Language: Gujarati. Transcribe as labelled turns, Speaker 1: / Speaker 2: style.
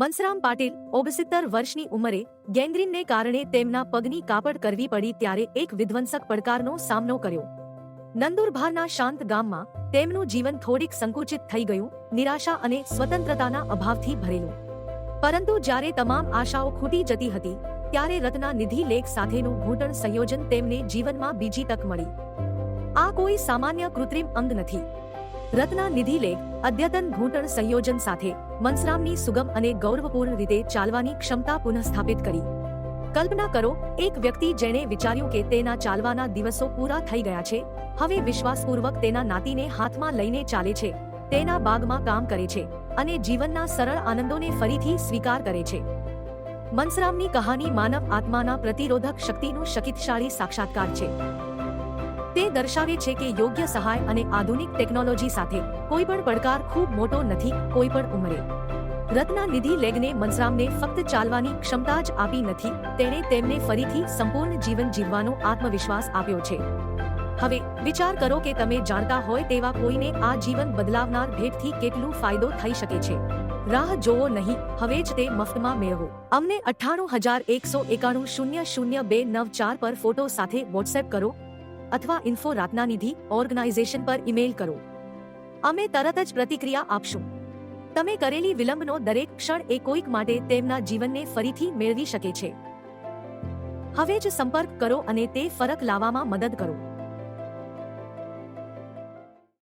Speaker 1: મનસરામ પાટીલ ઓગસિત્તર વર્ષની ઉંમરે, ગેંગ્રીનને કારણે તેમના પગની કાપડ કરવી પડી ત્યારે એક વિધ્વંસક પડકારનો સામનો કર્યો. નંદુરબારના શાંત ગામમાં તેમનું જીવન થોડીક સંકુચિત થઈ ગયું, નિરાશા અને સ્વતંત્રતાના અભાવથી ભરેલું. પરંતુ જ્યારે તમામ આશાઓ ખૂટી જતી હતી, ત્યારે રત્ના નિધિ લેખ સાથેનું ઘૂંટણ સંયોજન તેમને જીવનમાં બીજી તક મળી. આ કોઈ સામાન્ય કૃત્રિમ અંગ નથી. રત્ના નિધિ લેખ અદ્યતન ઘૂંટણ સંયોજન સાથે મનસરામની સુગમ અને ગૌરવપૂર્ણ રીતે ચાલવાની ક્ષમતા પુનઃસ્થાપિત કરી. કલ્પના કરો, એક વ્યક્તિ જેણે વિચાર્યું કે તેના ચાલવાના દિવસો પૂરા થઈ ગયા છે, હવે વિશ્વાસપૂર્વક તેના નાતીને હાથમાં લઈને ચાલે છે, તેના બાગમાં કામ કરે છે અને જીવનના સરળ આનંદોને ફરીથી સ્વીકાર કરે છે. મનસરામની કહાની માનવ આત્માના પ્રતિરોધક શક્તિનું શક્તિશાળી સાક્ષાત્કાર છે. તે દર્શાવે છે કે યોગ્ય સહાય અને આધુનિક ટેકનોલોજી સાથે કોઈ પણ પડકાર ખૂબ મોટો નથી કોઈ પણ ઉંમરે. રત્ના નિધિ લેગને મનસરામને ફક્ત ચાલવાની ક્ષમતા જ આપી નથી, તેણે તેમને ફરીથી સંપૂર્ણ જીવન જીવવાનો આત્મવિશ્વાસ આપ્યો છે. હવે, વિચાર કરો કે તમે જાણતા હોય તેવા કોઈને આ જીવન બદલાવનાર ભેટથી કેટલું ફાયદો થઈ શકે છે. રાહ જોવો નહીં, હવે જ તે મફતમાં મેળવો. અમને અઠ્ઠાણું હજાર એકસો એકાણું શૂન્ય શૂન્ય બે નવ ચાર પર ફોટો સાથે વોટ્સએપ કરો. અથવા ઇન્ફો રાતનાનિધિ ઓર્ગેનાઇઝેશન પર ઈમેલ કરો. અમે તરત જ પ્રતિક્રિયા આપશું. તમે કરેલી વિલંબનો દરેક ક્ષણ એ કોઈક માટે તેમના જીવનને ફરીથી મેળવી શકે છે. હવે જ સંપર્ક કરો અને તે ફરક લાવવામાં મદદ કરો.